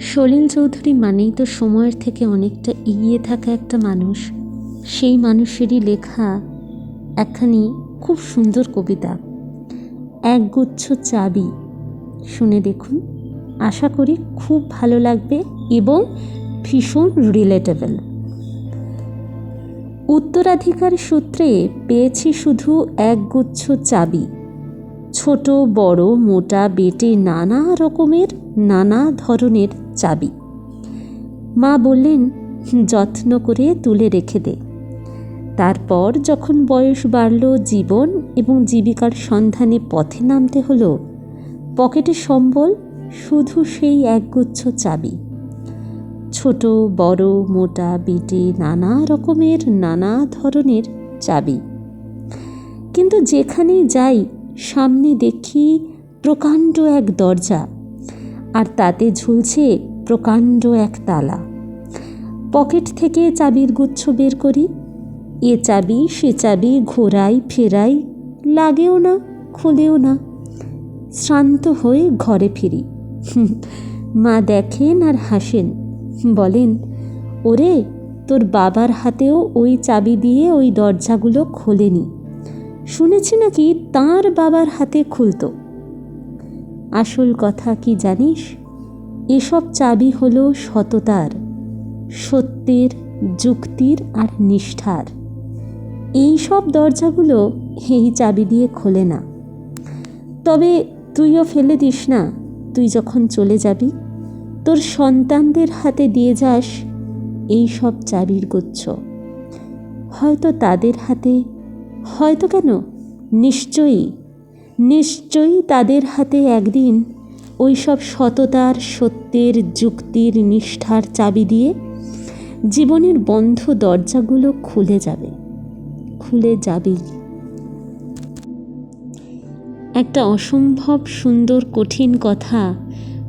সলিল চৌধুরী মানেই তো সময়ের থেকে অনেকটা এগিয়ে থাকা একটা মানুষ। সেই মানুষেরই লেখা একখানি খুব সুন্দর কবিতা। একগুচ্ছ চাবি। শুনে দেখুন, আশা করি খুব ভালো লাগবে এবং ভীষণ রিলেটেবল উত্তরাধিকার সূত্রে পেয়েছি শুধু একগুচ্ছ চাবি। ছোট, বড়, মোটা, বেটে নানা রকমের, নানা ধরনের চাবি। মা বললেন, যত্ন করে তুলে রেখে দে। তারপর যখন বয়স বাড়ল, জীবন এবং জীবিকার সন্ধানে পথে নামতে হলো, পকেটে সম্বল, শুধু সেই একগুচ্ছ চাবি। ছোট, বড়, মোটা, বেটে নানা রকমের, নানা ধরনের চাবি। কিন্তু যেখানেই যাই সামনে দেখি প্রকাণ্ড এক দরজা, আর তাতে ঝুলছে প্রকাণ্ড এক তালা। পকেট থেকে চাবির গুচ্ছ বের করি। এ চাবি সে চাবি ঘোরাই ফেরাই লাগেও না, খুলেও না। শ্রান্ত হয়ে ঘরে ফিরি। মা দেখেন আর হাসেন। বলেন, ওরে, তোর বাবার হাতেও ওই চাবি দিয়ে ওই দরজাগুলো খোলেনি। শুনেছি নাকি তাঁর বাবার হাতে খুলতো। আসল কথা কি জানিস? এসব চাবি হলো সততার, সত্যের, যুক্তির আর নিষ্ঠার। এই সব দরজাগুলো এই চাবি দিয়ে খোলে না। তবে তুইও ফেলে দিস না, তুই যখন চলে যাবি, তোর সন্তানদের হাতে দিয়ে যাস এই সব চাবির গুচ্ছ। হয়তো তাদের হাতে হয়তো কেন? নিশ্চয়ই। নিশ্চয়ই তাদের হাতে একদিন ওই সব সততার, সত্যের, যুক্তির নিষ্ঠার চাবি দিয়ে জীবনের বন্ধ দরজাগুলো খুলে যাবে। খুলে যাবেই একটা অসম্ভব সুন্দর, কঠিন কথা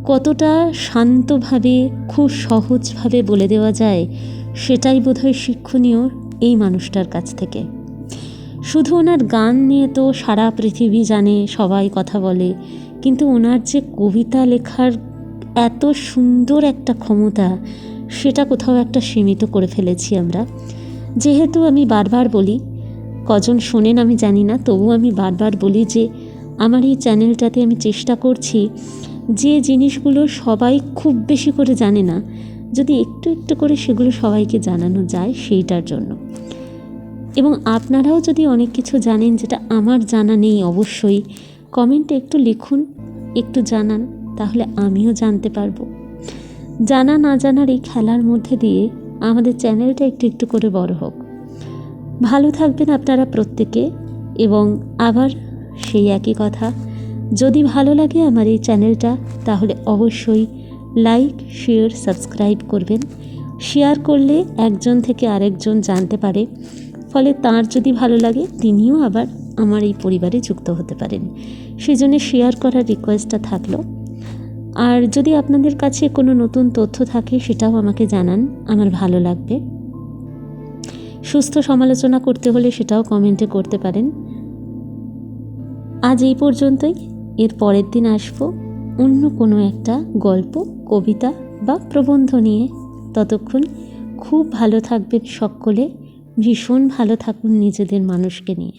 কতটা শান্তভাবে, খুব সহজভাবে বলে দেওয়া যায়, সেটাই বোধহয় শিক্ষণীয় এই মানুষটার কাছ থেকে। শুধু ওনার গান নিয়ে তো সারা পৃথিবী জানে, সবাই কথা বলে। কিন্তু ওনার যে কবিতা লেখার এত সুন্দর একটা ক্ষমতা, সেটা কোথাও একটা সীমিত করে ফেলেছি আমরা। যেহেতু আমি বারবার বলি, কজন শোনেন আমি জানি না, তবু আমি বারবার বলি যে, আমার এই চ্যানেলটাতে আমি চেষ্টা করছি যে জিনিসগুলো সবাই খুব বেশি করে জানে না, যদি একটু একটু করে সেগুলো সবাইকে জানানো যায় সেইটার জন্য। এবং আপনারাও যদি অনেক কিছু জানেন যেটা আমার জানা নেই অবশ্যই, কমেন্টে একটু লিখুন, একটু জানান, তাহলে আমিও জানতে পারব। জানা না জানার এই খেলার মধ্যে দিয়ে আমাদের চ্যানেলটা একটু একটু করে বড় হোক। ভালো থাকবেন আপনারা প্রত্যেকে এবং আবার সেই একই কথা, যদি ভালো লাগে আমার এই চ্যানেলটা, তাহলে অবশ্যই লাইক, শেয়ার, সাবস্ক্রাইব করবেন। শেয়ার করলে একজন থেকে আরেকজন জানতে পারে। ফলে তার যদি ভালো লাগে, তিনিও আবার আমার এই পরিবারে যুক্ত হতে পারেন। সেই জন্য শেয়ার করার রিকোয়েস্টটা থাকল। আর যদি আপনাদের কাছে কোনো নতুন তথ্য থাকে, সেটাও আমাকে জানান। আমার ভালো লাগবে। সুস্থ সমালোচনা করতে হলে সেটাও কমেন্টে করতে পারেন। আজ এই পর্যন্তই। এর পরের দিন আসব অন্য কোনো একটা গল্প, কবিতা বা প্রবন্ধ নিয়ে। ততক্ষণ খুব ভালো থাকবেন সকলে। ভীষণ ভালো থাকুন নিজেদের মানুষকে নিয়ে।